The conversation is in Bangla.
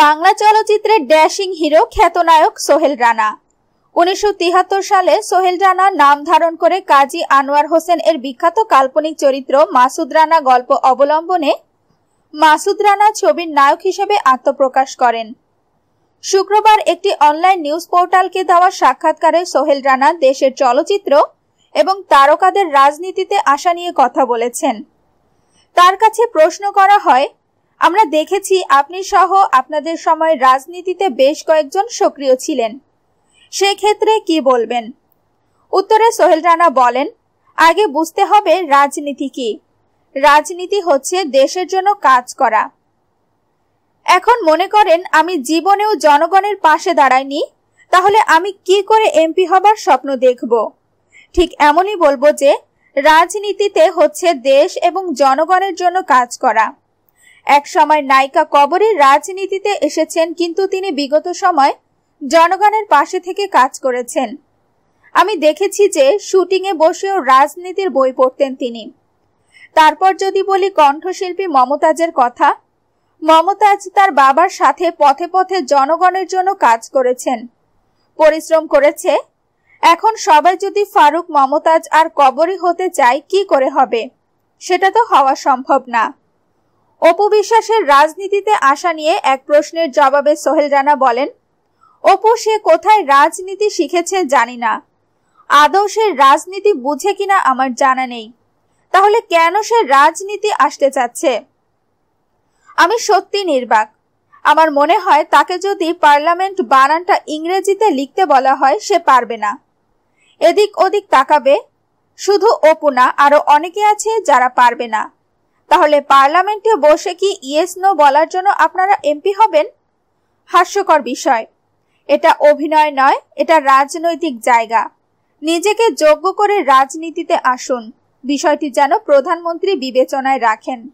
বাংলা চলচ্চিত্রের ড্যাশিং হিরো খ্যাতনায়ক সোহেল রানা। উনিশশো সালে সোহেল রানা নাম ধারণ করে কাজী আনোয়ার হোসেন এর বিখ্যাত কাল্পনিক চরিত্র মাসুদ রানা গল্প অবলম্বনে মাসুদ রানা ছবির নায়ক হিসেবে আত্মপ্রকাশ করেন। শুক্রবার একটি অনলাইন নিউজ পোর্টালকে দেওয়া সাক্ষাৎকারে সোহেল রানা দেশের চলচ্চিত্র এবং তারকাদের রাজনীতিতে আসা নিয়ে কথা বলেছেন। তার কাছে প্রশ্ন করা হয় আমরা দেখেছি আপনি সহ আপনাদের সময় রাজনীতিতে বেশ কয়েকজন সক্রিয় ছিলেন। সেই ক্ষেত্রে কি বলবেন? উত্তরে সোহেল রানা বলেন, আগে বুঝতে হবে রাজনীতি কি। রাজনীতি হচ্ছে দেশের জন্য কাজ করা। এখন মনে করেন আমি জীবনেও জনগণের পাশে দাঁড়াইনি, তাহলে আমি কি করে এমপি হবার স্বপ্ন দেখব? ঠিক এমনই বলব যে, রাজনীতিতে হচ্ছে দেশ এবং জনগণের জন্য কাজ করা। এক সময় নায়িকা কবরের রাজনীতিতে এসেছেন, কিন্তু তিনি বিগত সময় জনগণের পাশে থেকে কাজ করেছেন। আমি দেখেছি যে শুটিংয়ে বসেও রাজনীতির বই পড়তেন তিনি। তারপর যদি বলি কণ্ঠশিল্পী মমতাজের কথা, মমতাজ তার বাবার সাথে পথে পথে জনগণের জন্য কাজ করেছেন। পরিশ্রম করেছে। এখন সবাই যদি ফারুক, মমতাজ আর কবরই হতে চায়, কি করে হবে? সেটা তো হওয়া সম্ভব না। অপু বিশ্বাসের রাজনীতিতে আসা নিয়ে এক প্রশ্নের জবাবে সোহেল রানা বলেন, অপু, সে কোথায় রাজনীতি শিখেছে জানি না। আদৌ সে রাজনীতি বুঝে কিনা আমার জানা নেই। তাহলে কেন সে রাজনীতি আসতে চাচ্ছে? আমি সত্যি নির্বাক। আমার মনে হয় তাকে যদি পার্লামেন্ট বানানটা ইংরেজিতে লিখতে বলা হয়, সে পারবে না। এদিক ওদিক তাকাবে, শুধু অপু না, আরও অনেকে আছে যারা পারবে না। তাহলে পার্লামেন্টে বসে কি ইয়েস নো বলার জন্য আপনারা এমপি হবেন? হাস্যকর বিষয়। এটা অভিনয় নয়, এটা রাজনৈতিক জায়গা। নিজেকে যোগ্য করে রাজনীতিতে আসুন। বিষয়টি যেন প্রধানমন্ত্রী বিবেচনায় রাখেন।